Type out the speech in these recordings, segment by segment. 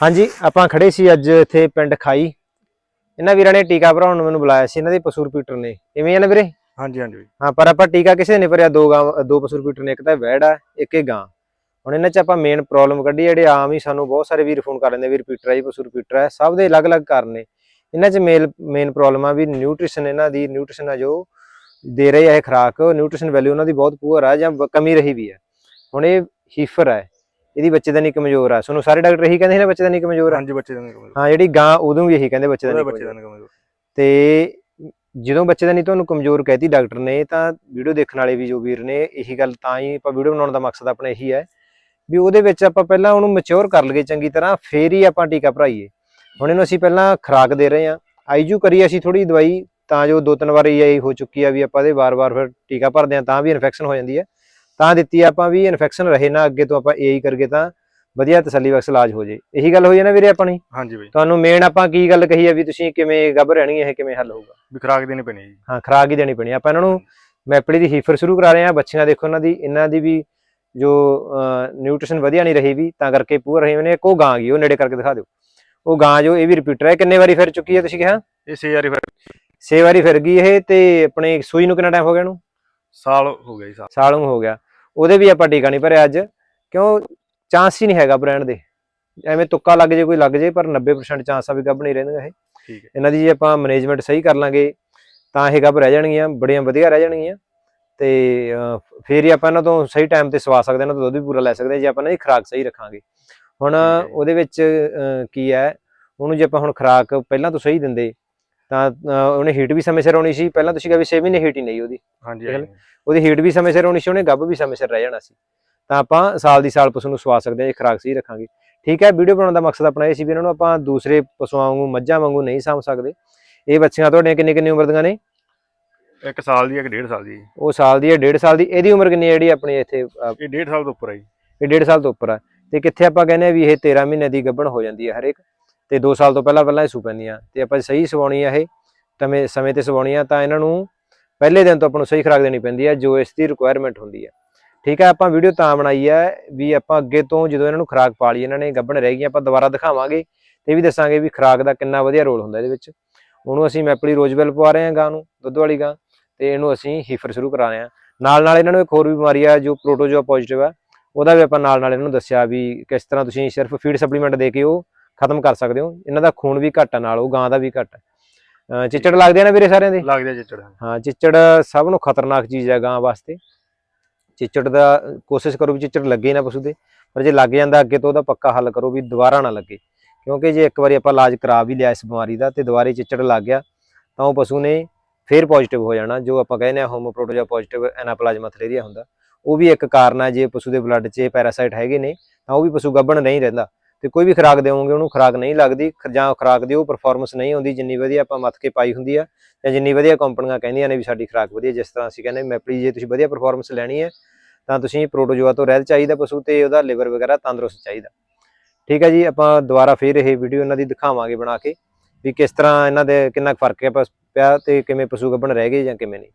ਹਾਂਜੀ ਆਪਾਂ ਖੜੇ ਸੀ ਅੱਜ ਇੱਥੇ ਪਿੰਡ ਖਾਈ। ਇਹਨਾਂ ਵੀਰਾਂ ਨੇ ਟੀਕਾ ਭਰਾਉਣ ਨੂੰ ਮੈਨੂੰ ਬੁਲਾਇਆ ਸੀ ਇਹਨਾਂ ਦੇ ਪਸ਼ੂ ਰਿਪੀਟਰ ਨੇ। ਕਿਵੇਂ ਆ ਨਾ ਵੀਰੇ? ਹਾਂਜੀ ਹਾਂਜੀ। ਹਾਂ ਪਰ ਆਪਾਂ ਟੀਕਾ ਕਿਸੇ ਨੇ ਭਰਿਆ ਦੋ ਗਾਂ ਦੋ ਪਸ਼ੂ ਰਿਪੀਟਰ ਨੇ ਇੱਕ ਤਾਂ ਵੈੜ ਆ ਇੱਕ ਇਹ ਗਾਂ। ਹੁਣ ਇਹਨਾਂ 'ਚ ਆਪਾਂ ਮੇਨ ਪ੍ਰੋਬਲਮ ਕੱਢੀ ਜਿਹੜੇ ਆਮ ਹੀ ਸਾਨੂੰ ਬਹੁਤ ਸਾਰੇ ਵੀਰ ਫੋਨ ਕਰ ਲੈਂਦੇ ਵੀ ਰਿਪੀਟਰ ਆ ਜੀ ਪਸ਼ੂ ਰਿਪੀਟਰ ਆ ਸਭ ਦੇ ਅਲੱਗ-ਅਲੱਗ ਕਾਰਨ ਨੇ। ਇਹਨਾਂ 'ਚ ਮੇਨ ਮੇਨ ਪ੍ਰੋਬਲਮ ਆ ਵੀ ਨਿਊਟ੍ਰੀਸ਼ਨ ਇਹਨਾਂ ਦੀ ਨਿਊਟ੍ਰੀਸ਼ਨ ਆ ਜੋ ਦੇ ਰਹੇ ਆ ਇਹ ਖੁਰਾਕ ਨਿਊਟ੍ਰੀਸ਼ਨ ਵੈਲਿਊ ਉਹਨਾਂ ਦੀ ਬਹੁਤ ਪੂਅਰ ਆ ਜਾਂ ਕਮੀ ਰਹੀ ਵੀ ਆ। ਹੁਣ ਇਹ ਹੀਫਰ ਹੈ ਇਹਦੀ ਬੱਚੇ ਦਾ ਨਹੀਂ ਕਮਜ਼ੋਰ ਆ। ਤੁਹਾਨੂੰ ਸਾਰੇ ਡਾਕਟਰ ਇਹੀ ਕਹਿੰਦੇ ਸੀ ਨਾ ਬੱਚੇ ਦਾ ਨਹੀਂ ਕਮਜ਼ੋਰ ਆ? ਹਾਂਜੀ ਬੱਚੇ ਦਾ ਨਹੀਂ ਕਮਜ਼ੋਰ। ਹਾਂ ਜਿਹੜੀ ਗਾਂ ਉਦੋਂ ਵੀ ਇਹੀ ਕਹਿੰਦੇ ਬੱਚੇ ਦਾ ਨਹੀਂ ਬੱਚੇ ਦਾ ਕਮਜ਼ੋਰ। ਨਹੀਂ ਕਮਜ਼ੋਰ। ਤੇ ਜਦੋਂ ਬੱਚੇ ਦਾ ਨਹੀਂ ਤੁਹਾਨੂੰ ਕਮਜ਼ੋਰ ਕਹਿਤੀ ਡਾਕਟਰ ਨੇ ਤਾਂ ਵੀਡੀਓ ਦੇਖਣ ਵਾਲੇ ਵੀ ਜੋ ਵੀਰ ਨੇ ਇਹੀ ਗੱਲ ਤਾਂ ਹੀ ਆਪਾਂ ਵੀਡੀਓ ਬਣਾਉਣ ਦਾ ਮਕਸਦ ਆਪਣਾ ਇਹੀ ਹੈ ਵੀ ਉਹਦੇ ਵਿੱਚ ਆਪਾਂ ਪਹਿਲਾਂ ਉਹਨੂੰ ਮੈਚੁਰ ਕਰ ਲਈਏ ਚੰਗੀ ਤਰ੍ਹਾਂ ਫੇਰ ਹੀ ਆਪਾਂ ਟੀਕਾ ਭਰਾਈਏ। ਹੁਣ ਇਹਨੂੰ ਅਸੀਂ ਪਹਿਲਾਂ ਖੁਰਾਕ ਦੇ ਰਹੇ ਹਾਂ। ਆਈਜੂ ਕਰੀ ਅਸੀਂ ਥੋੜੀ ਦਵਾਈ ਤਾਂ ਜੋ ਦੋ ਤਿੰਨ ਵਾਰ ਇਹ ਹੋ ਚੁੱਕੀ ਆ ਵੀ ਆਪਾਂ ਇਹਦੇ ਵਾਰ-ਵਾਰ ਫਿਰ ਟੀਕਾ ਭਰਦੇ ਹਾਂ ਤਾਂ ਵੀ ਇਨਫੈਕਸ਼ਨ ਹੋ ਜਾਂਦੀ ਹੈ। ਤਾਂ ਦਿੱਤੀ ਆਪਾਂ ਵੀ ਇਨਫੈਕਸ਼ਨ ਰਹੇ ਨਾ ਅੱਗੇ ਤੋਂ ਆਪਾਂ ਏਈ ਕਰਗੇ ਤਾਂ ਵਧੀਆ ਤਸੱਲੀ ਬਖਸ਼ ਇਲਾਜ ਹੋ ਜੇ। ਇਹੀ ਗੱਲ ਹੋਈ ਹੈ ਨਾ ਵੀਰੇ ਆਪਣੀ? ਹਾਂਜੀ ਬਈ। ਤੁਹਾਨੂੰ ਮੇਨ ਆਪਾਂ ਕੀ ਗੱਲ ਕਹੀ ਹੈ ਵੀ ਤੁਸੀਂ ਕਿਵੇਂ ਗੱਭ ਰਹਿਣੀ ਹੈ ਇਹ ਕਿਵੇਂ ਹੱਲ ਹੋਊਗਾ? ਵੀ ਖਰਾਕ ਦੇਣੀ ਪੈਣੀ ਜੀ। ਹਾਂ ਖੁਰਾਕ ਹੀ ਦੇਣੀ ਪੈਣੀ। ਆਪਾਂ ਇਹਨਾਂ ਨੂੰ ਮੈਪਲੀ ਦੀ ਹੀਫਰ ਸ਼ੁਰੂ ਕਰਾ ਰਹੇ ਆ। ਬੱਚੀਆਂ ਦੇਖੋ ਇਹਨਾਂ ਦੀ ਇਹਨਾਂ ਦੀ ਵੀ ਜੋ ਨਿਊਟ੍ਰੀਸ਼ਨ ਵਧੀਆ ਨਹੀਂ ਰਹੀ ਵੀ ਤਾਂ ਕਰਕੇ ਪੂਰ ਰਹੇ ਨੇ। ਕੋ ਗਾਂ ਗਈ ਉਹ ਨੇੜੇ ਕਰਕੇ ਦਿਖਾ ਦਿਓ। ਉਹ ਗਾਂ ਜੋ ਇਹ ਵੀ ਰਿਪੀਟਰ ਹੈ ਕਿੰਨੇ ਵਾਰੀ ਫਿਰ ਚੁੱਕੀ ਹੈ ਤੁਸੀਂ ਕਿਹਾ? ਇਹ ਛੇ ਵਾਰੀ ਫਿਰ। ਛੇ ਵਾਰੀ ਫਿਰ ਗਈ ਇਹ ਤੇ ਆਪਣੇ ਸੂਈ ਨੂੰ ਕਿੰਨਾ ਟਾਈਮ ਹੋ ਗਿਆ ਇਹਨੂੰ? ਸਾਲ ਹੋ ਗਿਆ ਜੀ ਸਾਲ। ਸਾਲ ਨੂੰ ਹੋ ਗਿਆ। ਉਹਦੇ ਵੀ ਆਪਾਂ ਟੀਕਾ ਨਹੀਂ ਭਰਿਆ ਅੱਜ। ਕਿਉਂ? ਚਾਂਸ ਹੀ ਨਹੀਂ ਹੈਗਾ ਬ੍ਰਾਂਡ ਦੇ। ਐਵੇਂ ਤੁੱਕਾ ਲੱਗ ਜੇ ਕੋਈ ਲੱਗ ਜੇ ਪਰ 90% ਚਾਂਸ ਆ ਵੀ ਗੱਭ ਨਹੀਂ ਰਹਿਣਗੇ ਇਹ। ਠੀਕ ਹੈ। ਇਹਨਾਂ ਦੀ ਜੇ ਆਪਾਂ ਮੈਨੇਜਮੈਂਟ ਸਹੀ ਕਰ ਲਾਂਗੇ ਤਾਂ ਇਹ ਗੱਭ ਰਹਿ ਜਾਣਗੀਆਂ ਬੜੀਆਂ ਵਧੀਆ ਰਹਿ ਜਾਣਗੀਆਂ। ਤੇ ਫੇਰ ਹੀ ਆਪਾਂ ਇਹਨਾਂ ਤੋਂ ਸਹੀ ਟਾਈਮ ਤੇ ਸਵਾ ਸਕਦੇ ਹਾਂ ਇਹਨਾਂ ਤੋਂ ਦੁੱਧ ਵੀ ਪੂਰਾ ਲੈ ਸਕਦੇ ਹਾਂ ਜੇ ਆਪਾਂ ਇਹਨਾਂ ਦੀ ਖੁਰਾਕ ਸਹੀ ਰੱਖਾਂਗੇ। ਹੁਣ। ਉਹਦੇ ਵਿੱਚ ਕੀ ਹੈ? ਉਹਨੂੰ ਜੇ ਆਪਾਂ ਹੁਣ ਖੁਰਾਕ ਪਹਿਲਾਂ ਤੋਂ ਸਹੀ ਦਿੰਦੇ ਤਾਂ ਉਹਨੇ ਹੀਟ ਵੀ ਸਮੇਂ ਸਿਰ ਆਉਣੀ ਸੀ। ਪਹਿਲਾਂ ਤੁਸੀਂ ਕਿਹਾ ਵੀ 6 ਮਹੀਨੇ ਹੀਟ ਹੀ ਨਹੀਂ ਉਹਦੀ। ਹਾਂਜੀ ਹੈ। ਉਹਦੀ ਹੀਟ ਵੀ ਸਮੇਂ ਸਿਰ ਆਉਣੀ ਸੀ ਉਹਨੇ ਗੱਭ ਵੀ ਸਮੇਂ ਸਿਰ ਰਹਿ ਜਾਣਾ ਸੀ। ਤਾਂ ਆਪਾਂ ਸਾਲ ਦੀ ਸਾਲ ਪਸ਼ੂ ਨੂੰ ਸਵਾ ਸਕਦੇ ਹਾਂ ਜੇ ਖੁਰਾਕ ਸਹੀ ਰੱਖਾਂਗੇ। ਠੀਕ ਹੈ ਵੀਡੀਓ ਬਣਾਉਣ ਦਾ ਮਕਸਦ ਆਪਣਾ ਇਹ ਸੀ ਵੀ ਇਹਨਾਂ ਨੂੰ ਆਪਾਂ ਦੂਸਰੇ ਪਸ਼ੂਆਂ ਵਾਂਗੂ ਮੱਝਾਂ ਵਾਂਗੂ ਨਹੀਂ ਸਾਂਭ ਸਕਦੇ। ਇਹ ਬੱਚੀਆਂ ਤੁਹਾਡੀਆਂ ਕਿੰਨੀ ਕਿੰਨੀ ਉਮਰ ਦੀਆਂ ਨੇ? ਇੱਕ ਸਾਲ ਦੀ ਹੈ, ਇੱਕ ਡੇਢ ਸਾਲ ਦੀ। ਹੈ। ਉਹ ਸਾਲ ਦੀ ਹੈ ਡੇਢ ਸਾਲ ਦੀ। ਇਹਦੀ ਉਮਰ ਕਿੰਨੀ ਹੈ ਜਿਹੜੀ ਆਪਣੀ ਇੱਥੇ ਇਹ ਡੇਢ ਸਾਲ ਤੋਂ ਉੱਪਰ ਹੈ ਜੀ। ਇਹ ਡੇਢ ਸਾਲ ਤੋਂ ਉੱਪਰ ਆ ਤੇ ਕਿੱਥੇ ਆਪਾਂ ਕਹਿੰਦੇ ਆ ਵੀ ਇਹ 13 ਮਹੀਨੇ ਦੀ ਗੱਭਣ ਹੋ ਜਾਂਦੀ ਹੈ ਹਰੇਕ। ਤੇ 2 ਸਾਲ ਤੋਂ ਪਹਿਲਾਂ ਪਹਿਲਾਂ ਇਹ ਸੂ ਪੈਂਦੀਆਂ। ਤੇ ਆਪਾਂ ਸਹੀ ਸਵਾਉਣੀ ਆ ਇਹ ਤਵੇਂ ਸਮੇਂ ਤੇ ਸਵਾਉਣੀ ਆ ਤਾਂ ਇਹਨਾਂ ਨੂੰ ਪਹਿਲੇ ਦਿਨ ਤੋਂ ਆਪਾਂ ਨੂੰ ਸਹੀ ਖੁਰਾਕ ਦੇਣੀ ਪੈਂਦੀ ਹੈ ਜੋ ਇਸ ਦੀ ਰਿਕੁਆਇਰਮੈਂਟ ਹੁੰਦੀ ਹੈ ਠੀਕ ਹੈ ਆਪਾਂ ਵੀਡੀਓ ਤਾਂ ਬਣਾਈ ਹੈ ਵੀ ਆਪਾਂ ਅੱਗੇ ਤੋਂ ਜਦੋਂ ਇਹਨਾਂ ਨੂੰ ਖੁਰਾਕ ਪਾ ਲਈ ਇਹਨਾਂ ਨੇ ਗੱਭਣ ਰਹਿ ਗਈਆਂ, ਆਪਾਂ ਦੁਬਾਰਾ ਦਿਖਾਵਾਂਗੇ ਤੇ ਵੀ ਦੱਸਾਂਗੇ ਵੀ ਖੁਰਾਕ ਦਾ ਕਿੰਨਾ ਵਧੀਆ ਰੋਲ ਹੁੰਦਾ ਇਹਦੇ ਵਿੱਚ। ਉਹਨੂੰ ਅਸੀਂ ਮੈਪਲੀ ਰੋਜ਼ਵੈਲ ਪਵਾ ਰਹੇ ਹਾਂ ਗਾਂ ਨੂੰ, ਦੁੱਧ ਵਾਲੀ ਗਾਂ, ਤੇ ਇਹਨੂੰ ਅਸੀਂ ਹੀਫਰ ਸ਼ੁਰੂ ਕਰਾ ਰਹੇ ਹਾਂ। ਨਾਲ ਨਾਲ ਇਹਨਾਂ ਨੂੰ ਇੱਕ ਹੋਰ ਬਿਮਾਰੀ ਆ, ਜੋ ਪ੍ਰੋਟੋਜੋਆ ਪੋਜ਼ਿਟਿਵ ਆ, ਉਹਦਾ ਵੀ ਆਪਾਂ ਨਾਲ ਨਾਲ ਇਹਨਾਂ ਨੂੰ ਦੱਸਿਆ ਵੀ ਕਿਸ ਤਰ੍ਹਾਂ ਤੁਸੀਂ ਸਿਰਫ ਫੀਡ ਸਪਲੀਮੈਂਟ ਦੇ ਕੇ ਉਹ ਖਤਮ ਕਰ ਸਕਦੇ ਹੋ। ਇਹਨਾਂ ਦਾ ਖੂਨ ਵੀ ਘੱਟ ਨਾਲ ਉਹ ਗਾਂ ਦਾ ਵੀ ਘੱਟ ਚਿੱਚੜ ਲੱਗਦੇ ਨਾ ਵੀਰੇ ਸਾਰਿਆਂ ਦੇ? ਲੱਗ ਜਾ ਚਿੱਚੜ ਹਾਂ। ਚਿੱਚੜ ਸਭ ਨੂੰ ਖਤਰਨਾਕ ਚੀਜ਼ ਹੈ ਗਾਂ ਵਾਸਤੇ। ਚਿੱਚੜ ਦਾ ਕੋਸ਼ਿਸ਼ ਕਰੋ ਵੀ ਚਿੱਚੜ ਲੱਗੇ ਨਾ ਪਸ਼ੂ ਦੇ ਪਰ ਜੇ ਲੱਗ ਜਾਂਦਾ ਅੱਗੇ ਤੋਂ ਉਹਦਾ ਪੱਕਾ ਹੱਲ ਕਰੋ ਵੀ ਦੁਬਾਰਾ ਨਾ ਲੱਗੇ। ਕਿਉਂਕਿ ਜੇ ਇੱਕ ਵਾਰੀ ਆਪਾਂ ਇਲਾਜ ਕਰਾ ਵੀ ਲਿਆ ਇਸ ਬਿਮਾਰੀ ਦਾ ਤੇ ਦੁਬਾਰੇ ਚਿੱਚੜ ਲੱਗ ਗਿਆ ਤਾਂ ਉਹ ਪਸ਼ੂ ਨੇ ਫੇਰ ਪੋਜ਼ਿਟਿਵ ਹੋ ਜਾਣਾ। ਜੋ ਆਪਾਂ ਕਹਿੰਦੇ ਆ ਹੋਮੋਪ੍ਰੋਟੋਜਾ ਪੋਜ਼ਿਟਿਵ ਐਨਾਪਲਾਜ਼ਮਾ ਥਲੇਰੀਆ ਹੁੰਦਾ ਉਹ ਵੀ ਇੱਕ ਕਾਰਨ ਹੈ ਜੇ ਪਸ਼ੂ ਦੇ ਬਲੱਡ 'ਚ ਪੈਰਾਸਾਈਟ ਹੈਗੇ ਨੇ ਤਾਂ ਉਹ ਵੀ ਪਸ਼ੂ ਗੱਭਣ ਨਹੀਂ ਰਹਿੰਦਾ। ਤੇ ਕੋਈ ਵੀ ਖੁਰਾਕ ਦੇਵੋਗੇ, ਉਹਨੂੰ ਖੁਰਾਕ ਨਹੀਂ ਲੱਗਦੀ ਖ- ਜਾਂ ਖੁਰਾਕ ਉਹ ਪਰਫਾਰਮੈਂਸ ਨਹੀਂ ਹੁੰਦੀ ਜਿੰਨੀ ਵਧੀਆ ਆਪਾਂ ਮੱਥ ਕੇ ਪਾਈ ਹੁੰਦੀ ਆ, ਜਾਂ ਜਿੰਨੀ ਵਧੀਆ ਕੰਪਨੀਆਂ ਕਹਿੰਦੀਆਂ ਨੇ ਵੀ ਸਾਡੀ ਖੁਰਾਕ ਵਧੀਆ, ਜਿਸ ਤਰ੍ਹਾਂ ਅਸੀਂ ਕਹਿੰਦੇ ਮੈਪਲੀ ਜੇ ਤੁਸੀਂ ਵਧੀਆ ਪਰਫਾਰਮੈਂਸ ਲੈਣੀ ਹੈ, ਤਾਂ ਤੁਸੀਂ ਪ੍ਰੋਟੋਜੋਆ ਤੋਂ ਰਹਿਤ ਚਾਹੀਦਾ ਪਸ਼ੂ ਤੇ ਉਹਦਾ ਲਿਵਰ ਵਗੈਰਾ ਤੰਦਰੁਸਤ ਚਾਹੀਦਾ। ਠੀਕ ਹੈ ਜੀ, ਆਪਾਂ ਦੁਬਾਰਾ ਫੇਰ ਇਹ ਵੀਡੀਓ ਇਹਨਾਂ ਦੀ ਦਿਖਾਵਾਂਗੇ ਬਣਾ ਕੇ, ਵੀ ਕਿਸ ਤਰ੍ਹਾਂ ਇਹਨਾਂ ਦੇ ਕਿੰਨਾ ਕੁ ਫ਼ਰਕ ਹੈ ਪਿਆ ਤੇ ਕਿਵੇਂ ਪਸ਼ੂ ਗੱਭਣ ਰਹਿ ਗਏ ਜਾਂ ਕਿਵੇਂ ਨਹੀਂ।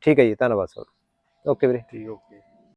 ਠੀਕ ਹੈ ਜੀ, ਧੰਨਵਾਦ ਸਰ। ਓਕੇ ਵੀਰੇ। ਠੀਕ ਹੋ।